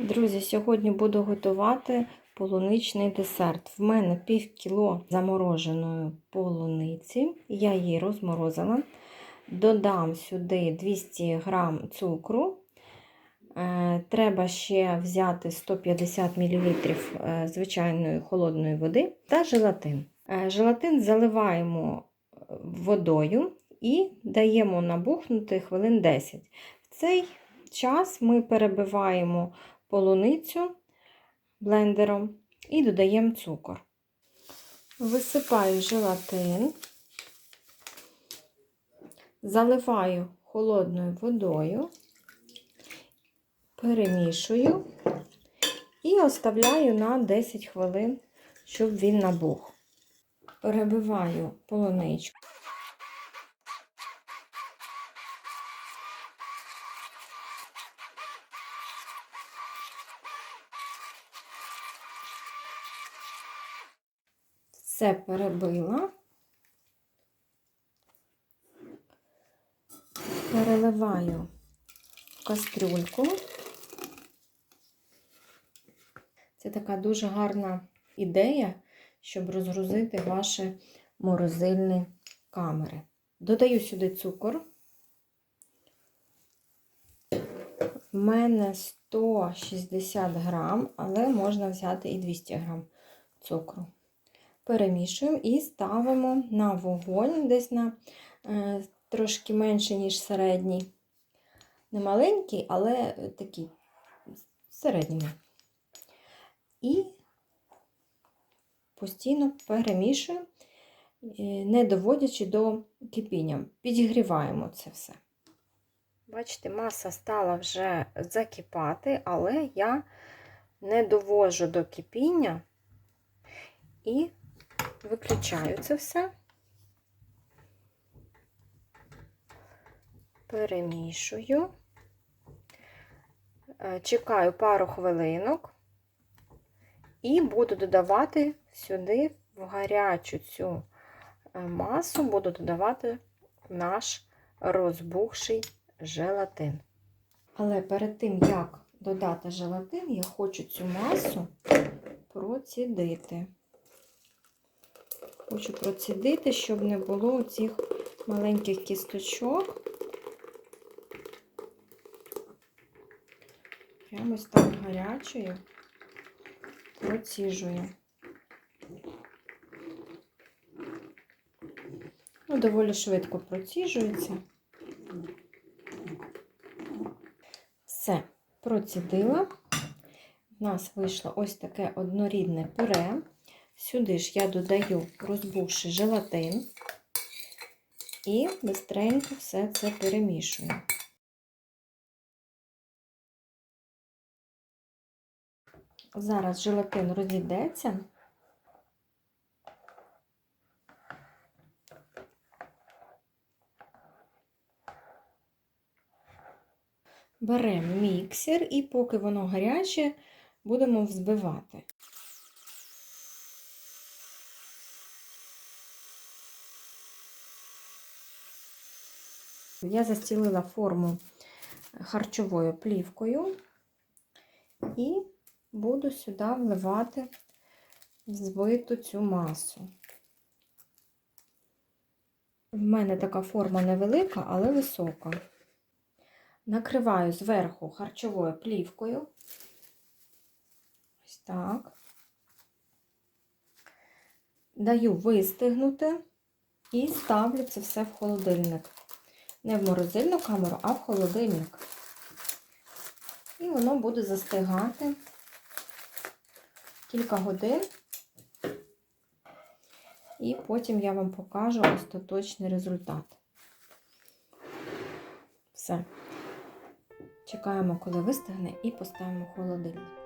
Друзі, сьогодні буду готувати полуничний десерт. В мене пів кіло замороженої полуниці. Я її розморозила. Додам сюди 200 г цукру. Е, Треба ще взяти 150 мл е, звичайної холодної води та желатин. Е, Желатин заливаємо водою і даємо набухнути хвилин 10. В цей час ми перебиваємо полуницю блендером і додаємо цукор. Висипаю желатин, заливаю холодною водою, перемішую і оставляю на 10 хвилин, щоб він набух. Перебиваю полуничку. Все перебила, переливаю в кастрюльку. Це така дуже гарна ідея, щоб розгрузити ваші морозильні камери. Додаю сюди цукор. У мене 160 грам, але можна взяти і 200 грам цукру перемішуємо і ставимо на вогонь десь на е, трошки менше, ніж середній. Не маленький, але такий середній. І постійно перемішуємо, е, не доводячи до кипіння. Підігріваємо це все. Бачите, маса стала вже закипати, але я не довожу до кипіння і виключаю це все, перемішую, е, чекаю пару хвилинок і буду додавати сюди в гарячу цю е, масу, буду додавати наш розбухший желатин. Але перед тим, як додати желатин, я хочу цю масу процідити. Хочу процідити, щоб не було цих маленьких кісточок. Прямо так гарячою проціжую. Ну, доволі швидко проціжується. Все, процідила. У нас вийшло ось таке однорідне пюре. Сюди ж я додаю розбувший желатин і бистренько все це перемішую. Зараз желатин розійдеться. Беремо міксер і поки воно гаряче, будемо взбивати. Я застілила форму харчовою плівкою і буду сюди вливати збиту цю масу. В мене така форма невелика, але висока. Накриваю зверху харчовою плівкою. Ось так. Даю вистигнути і ставлю це все в холодильник не в морозильну камеру, а в холодильник. І воно буде застигати кілька годин. І потім я вам покажу остаточний результат. Все. Чекаємо, коли вистигне, і поставимо холодильник.